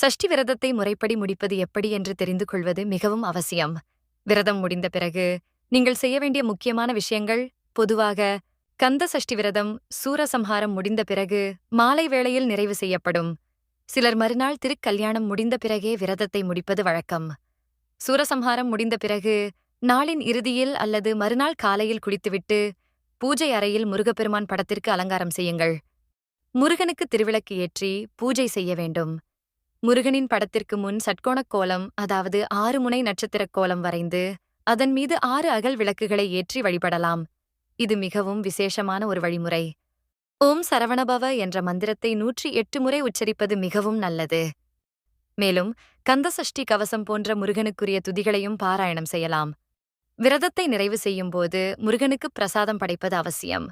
சஷ்டி விரதத்தை முறைப்படி முடிப்பது எப்படி என்று தெரிந்து கொள்வது மிகவும் அவசியம். விரதம் முடிந்த பிறகு நீங்கள் செய்ய வேண்டிய முக்கியமான விஷயங்கள் பொதுவாக கந்த சஷ்டி விரதம் சூரசம்ஹாரம் முடிந்த பிறகு மாலை வேளையில் நிறைவு செய்யப்படும். சிலர் மறுநாள் திருக்கல்யாணம் முடிந்த பிறகே விரதத்தை முடிப்பது வழக்கம். சூரசம்ஹாரம் முடிந்த பிறகு நாளின் இறுதியில் அல்லது மறுநாள் காலையில் குளித்துவிட்டு பூஜை அறையில் முருகப்பெருமான் படத்திற்கு அலங்காரம் செய்யுங்கள். முருகனுக்கு திருவிளக்கு ஏற்றி பூஜை செய்ய வேண்டும். முருகனின் படத்திற்கு முன் சட்கோணக் கோலம் அதாவது ஆறு முனை நட்சத்திரக் கோலம் வரைந்து அதன் மீது ஆறு அகல் விளக்குகளை ஏற்றி வழிபடலாம். இது மிகவும் விசேஷமான ஒரு வழிமுறை. ஓம் சரவணபவ என்ற மந்திரத்தை நூற்றி எட்டு முறை உச்சரிப்பது மிகவும் நல்லது. மேலும் கந்தசஷ்டி கவசம் போன்ற முருகனுக்குரிய துதிகளையும் பாராயணம் செய்யலாம். விரதத்தை நிறைவு செய்யும் போது முருகனுக்கு பிரசாதம் படைப்பது அவசியம்.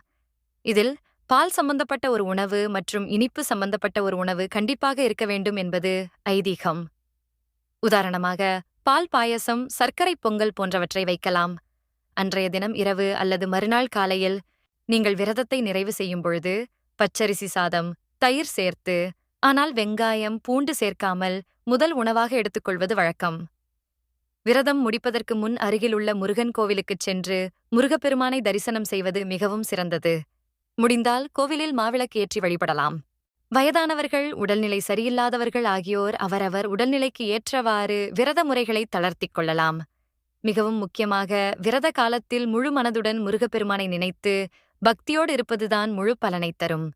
இதில் பால் சம்பந்தப்பட்ட ஒரு உணவு மற்றும் இனிப்பு சம்பந்தப்பட்ட ஒரு உணவு கண்டிப்பாக இருக்க வேண்டும் என்பது ஐதீகம். உதாரணமாக பால் பாயசம் சர்க்கரை பொங்கல் போன்றவற்றை வைக்கலாம். அன்றைய தினம் இரவு அல்லது மறுநாள் காலையில் நீங்கள் விரதத்தை நிறைவு செய்யும் பொழுது பச்சரிசி சாதம் தயிர் சேர்த்து ஆனால் வெங்காயம் பூண்டு சேர்க்காமல் முதல் உணவாக எடுத்துக்கொள்வது வழக்கம். விரதம் முடிப்பதற்கு முன் அருகிலுள்ள முருகன் கோவிலுக்குச் சென்று முருகப்பெருமானை தரிசனம் செய்வது மிகவும் சிறந்தது. முடிந்தால் கோவிலில் மாவிளக்கு ஏற்றி வழிபடலாம். வயதானவர்கள் உடல்நிலை சரியில்லாதவர்கள் ஆகியோர் அவரவர் உடல்நிலைக்கு ஏற்றவாறு விரத முறைகளை தளர்த்திக் கொள்ளலாம். மிகவும் முக்கியமாக விரத காலத்தில் முழு மனதுடன் முருகப்பெருமானை நினைத்து பக்தியோடு இருப்பதுதான் முழு பலனைத் தரும்.